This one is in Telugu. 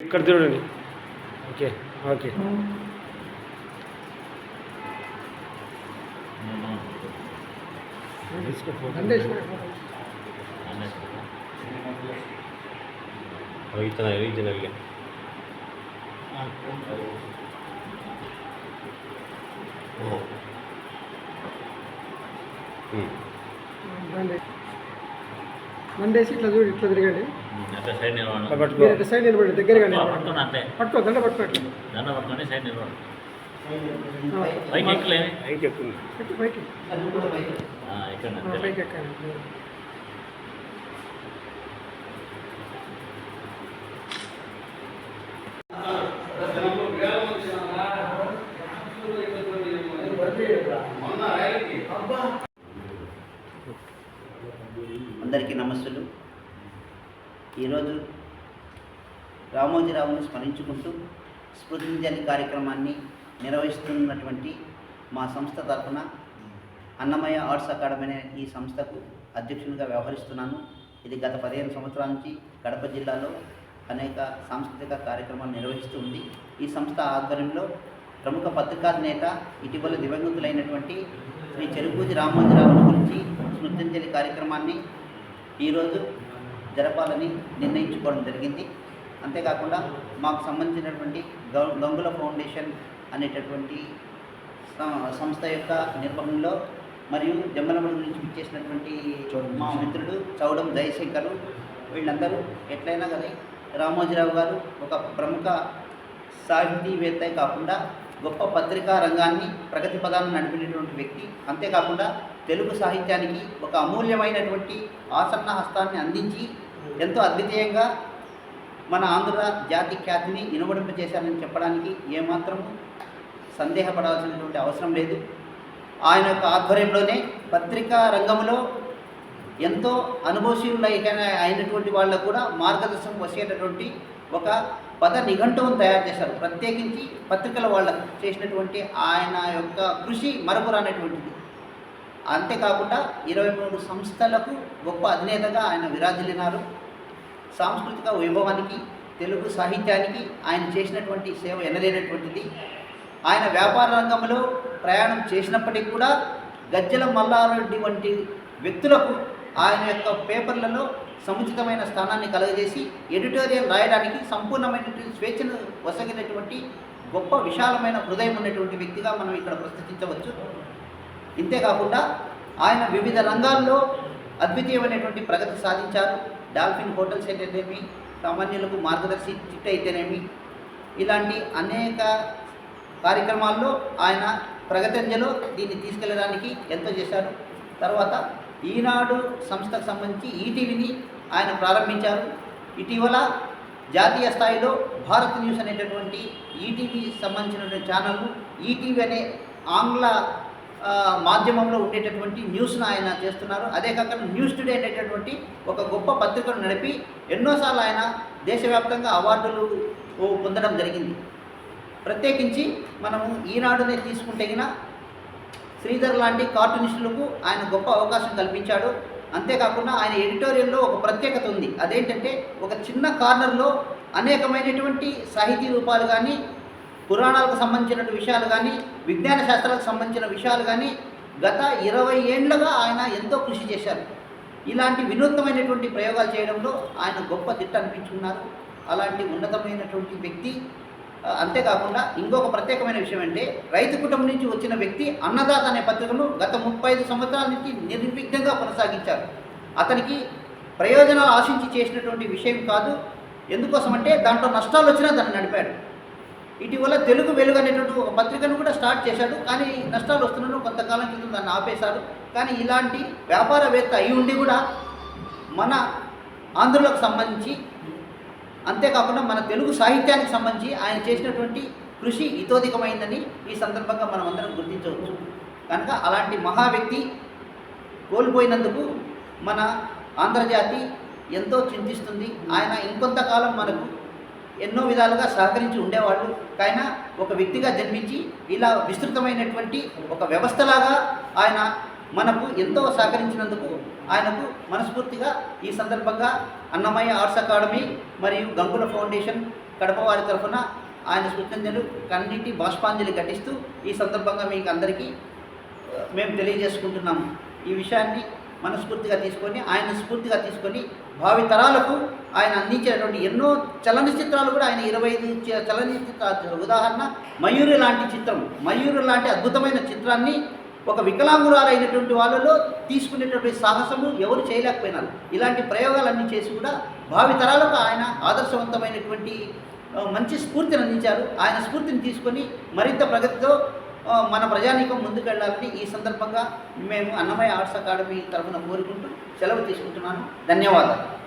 ఇక్కడ చూడండి ఓకే ఓకే ఇతను రీజనల్గా మండేసి ఇట్లా చూడు ఇట్లా తిరగండి అట్లా సైడ్ నిలబడు ఇట్లా పట్టుకో. మీరు ఇటు సైడ్ నిలబడి దగ్గరగా నిలబడండి. పట్టుకుని అంతే పట్టుకో దండ పట్టుకో ఇట్లా దండ పట్టుకొని సైడ్ నిలబడు. ఆ, పైకి ఎక్కలేమి పైకి ఎక్కుంది ఎక్కు, పైకి ఆ, ఇక్కడ ఆ, అంతే. పైకి ఎక్కండి అందరికీ నమస్సులు. ఈరోజు రామోజీరావును స్మరించుకుంటూ స్మృతింజలి కార్యక్రమాన్ని నిర్వహిస్తున్నటువంటి మా సంస్థ తరఫున అన్నమయ్య ఆర్ట్స్ అకాడమీ అనే ఈ సంస్థకు అధ్యక్షునిగా వ్యవహరిస్తున్నాను. ఇది గత పదిహేను సంవత్సరాల నుంచి కడప జిల్లాలో అనేక సాంస్కృతిక కార్యక్రమాలు నిర్వహిస్తూ ఉంది. ఈ సంస్థ ఆధ్వర్యంలో ప్రముఖ పత్రికా నేత ఇటీవల దివంగతులైనటువంటి శ్రీ చెరుకూజి రామోజీరావుని గురించి స్మృతింజలి కార్యక్రమాన్ని ఈరోజు జరపాలని నిర్ణయించుకోవడం జరిగింది. అంతేకాకుండా మాకు సంబంధించినటువంటి గంగుల ఫౌండేషన్ అనేటటువంటి సంస్థ యొక్క నిర్వహణలో మరియు జమ్మలమడి నుంచి ఇచ్చేసినటువంటి మా మిత్రుడు చౌడం జయశంకరు వీళ్ళందరూ ఎట్లయినా కానీ రామోజీరావు గారు ఒక ప్రముఖ సాహితీవేత్త కాకుండా గొప్ప పత్రికా రంగాన్ని ప్రగతి పదాలను నడిపినటువంటి వ్యక్తి. అంతేకాకుండా తెలుగు సాహిత్యానికి ఒక అమూల్యమైనటువంటి ఆసన్న హస్తాన్ని అందించి ఎంతో అద్వితీయంగా మన ఆంధ్ర జాతి ఖ్యాతిని ఇనుమడింపజేశారని చెప్పడానికి ఏమాత్రం సందేహపడాల్సినటువంటి అవసరం లేదు. ఆయన యొక్క ఆధ్వర్యంలోనే పత్రికా రంగంలో ఎంతో అనుభవశీలులైన అయినటువంటి వాళ్ళకు కూడా మార్గదర్శనం వచ్చేటటువంటి ఒక పద నిఘంటువును తయారు చేశారు. ప్రత్యేకించి పత్రికల వాళ్ళకు చేసినటువంటి ఆయన యొక్క కృషి మరపురానటువంటిది. అంతేకాకుండా ఇరవై మూడు సంస్థలకు గొప్ప అధినేతగా ఆయన విరాజిల్లినారు. సాంస్కృతిక వైభవానికి తెలుగు సాహిత్యానికి ఆయన చేసినటువంటి సేవ ఎనలేనటువంటిది ఆయన వ్యాపార రంగంలో ప్రయాణం చేసినప్పటికీ కూడా గజ్జల మల్లారెడ్డి వంటి వ్యక్తులకు ఆయన యొక్క పేపర్లలో సముచితమైన స్థానాన్ని కలుగజేసి ఎడిటోరియల్ రాయడానికి సంపూర్ణమైనటువంటి స్వేచ్ఛను వసగినటువంటి గొప్ప విశాలమైన హృదయం ఉన్నటువంటి వ్యక్తిగా మనం ఇక్కడ ప్రస్తుతించవచ్చు ఇంతేకాకుండా ఆయన వివిధ రంగాల్లో అద్వితీయమైనటువంటి ప్రగతి సాధించారు. డాల్ఫిన్ హోటల్స్ అయితేనేమి సామాన్యులకు మార్గదర్శి చిట్ అయితేనేమి ఇలాంటి అనేక కార్యక్రమాల్లో ఆయన ప్రగతంజలో దీన్ని తీసుకెళ్ళడానికి ఎంతో చేశారు. తర్వాత ఈనాడు సంస్థకు సంబంధించి ఈటీవీని ఆయన ప్రారంభించారు. ఇటీవల జాతీయ స్థాయిలో భారత్ న్యూస్ అనేటటువంటి ఈటీవీ సంబంధించినటువంటి ఛానల్ను ఈటీవీ అనే ఆంగ్ల మాధ్యమంలో ఉండేటటువంటి న్యూస్ను ఆయన చేస్తున్నారు. అదే కాకుండా న్యూస్ టుడే అనేటటువంటి ఒక గొప్ప పత్రికను నడిపి ఎన్నోసార్లు ఆయన దేశవ్యాప్తంగా అవార్డులు పొందడం జరిగింది. ప్రత్యేకించి మనము ఈనాడునే తీసుకుంటే శ్రీధర్ లాంటి కార్టూనిస్టులకు ఆయన గొప్ప అవకాశం కల్పించాడు. అంతేకాకుండా ఆయన ఎడిటోరియల్లో ఒక ప్రత్యేకత ఉంది. అదేంటంటే ఒక చిన్న కార్నర్లో అనేకమైనటువంటి సాహితీ రూపాలు కానీ పురాణాలకు సంబంధించిన విషయాలు కానీ విజ్ఞాన శాస్త్రాలకు సంబంధించిన విషయాలు కానీ గత ఇరవై ఏండ్లుగా ఆయన ఎంతో కృషి చేశారు. ఇలాంటి వినూత్నమైనటువంటి ప్రయోగాలు చేయడంలో ఆయన గొప్ప దిట్ట అనిపించుకున్నారు. అలాంటి ఉన్నతమైనటువంటి వ్యక్తి అంతేకాకుండా ఇంకొక ప్రత్యేకమైన విషయం అంటే రైతు కుటుంబం నుంచి వచ్చిన వ్యక్తి అన్నదాత అనే పత్రికను గత ముప్పై ఐదు సంవత్సరాల నుంచి నిర్విఘ్నంగా కొనసాగించారు. అతనికి ప్రయోజనాలు ఆశించి చేసినటువంటి విషయం కాదు. ఎందుకోసం అంటే దాంట్లో నష్టాలు వచ్చినా దాన్ని నడిపాడు. ఇటీవల తెలుగు వెలుగు అనేటువంటి ఒక పత్రికను కూడా స్టార్ట్ చేశాడు. కానీ నష్టాలు వస్తున్నాను కొంతకాలం క్రితం దాన్ని ఆపేశాడు. కానీ ఇలాంటి వ్యాపారవేత్త అయి ఉండి కూడా మన ఆంధ్రులకు సంబంధించి అంతేకాకుండా మన తెలుగు సాహిత్యానికి సంబంధించి ఆయన చేసినటువంటి కృషి ఇతోధికమైందని ఈ సందర్భంగా మనం అందరం గుర్తించవచ్చు. కనుక అలాంటి మహా వ్యక్తి కోల్పోయినందుకు మన ఆంధ్రజాతి ఎంతో చింతిస్తుంది. ఆయన ఇంకొంతకాలం మనకు ఎన్నో విధాలుగా సహకరించి ఉండేవాళ్ళు. ఆయన ఒక వ్యక్తిగా జన్మించి ఇలా విస్తృతమైనటువంటి ఒక వ్యవస్థలాగా ఆయన మనకు ఎంతో సహకరించినందుకు ఆయనకు మనస్ఫూర్తిగా ఈ సందర్భంగా అన్నమయ్య ఆర్ట్స్ అకాడమీ మరియు గంగుల ఫౌండేషన్ కడప వారి తరఫున ఆయన స్మృతంజలు కన్నీటి బాష్పాంజలి ఘటిస్తూ ఈ సందర్భంగా మీకు అందరికీ మేము తెలియజేసుకుంటున్నాము. ఈ విషయాన్ని మనస్ఫూర్తిగా తీసుకొని ఆయన స్ఫూర్తిగా తీసుకొని భావి తరాలకు ఆయన అందించినటువంటి ఎన్నో చలనచిత్రాలు కూడా ఆయన ఇరవై ఐదు చలనచిత్ర ఉదాహరణ మయూరి లాంటి చిత్రం. మయూరి లాంటి అద్భుతమైన చిత్రాన్ని ఒక వికలాంగురాలైనటువంటి వాళ్ళలో తీసుకునేటువంటి సాహసము ఎవరు చేయలేకపోయినారు. ఇలాంటి ప్రయోగాలన్నీ చేసి కూడా భావి తరాలకు ఆయన ఆదర్శవంతమైనటువంటి మంచి స్ఫూర్తిని అందించారు. ఆయన స్ఫూర్తిని తీసుకొని మరింత ప్రగతితో మన ప్రజానీకం ముందుకెళ్ళాలని ఈ సందర్భంగా మేము అన్నమయ్య ఆర్ట్స్ అకాడమీ తరఫున కోరుకుంటూ సెలవు తీసుకుంటున్నాను. ధన్యవాదాలు.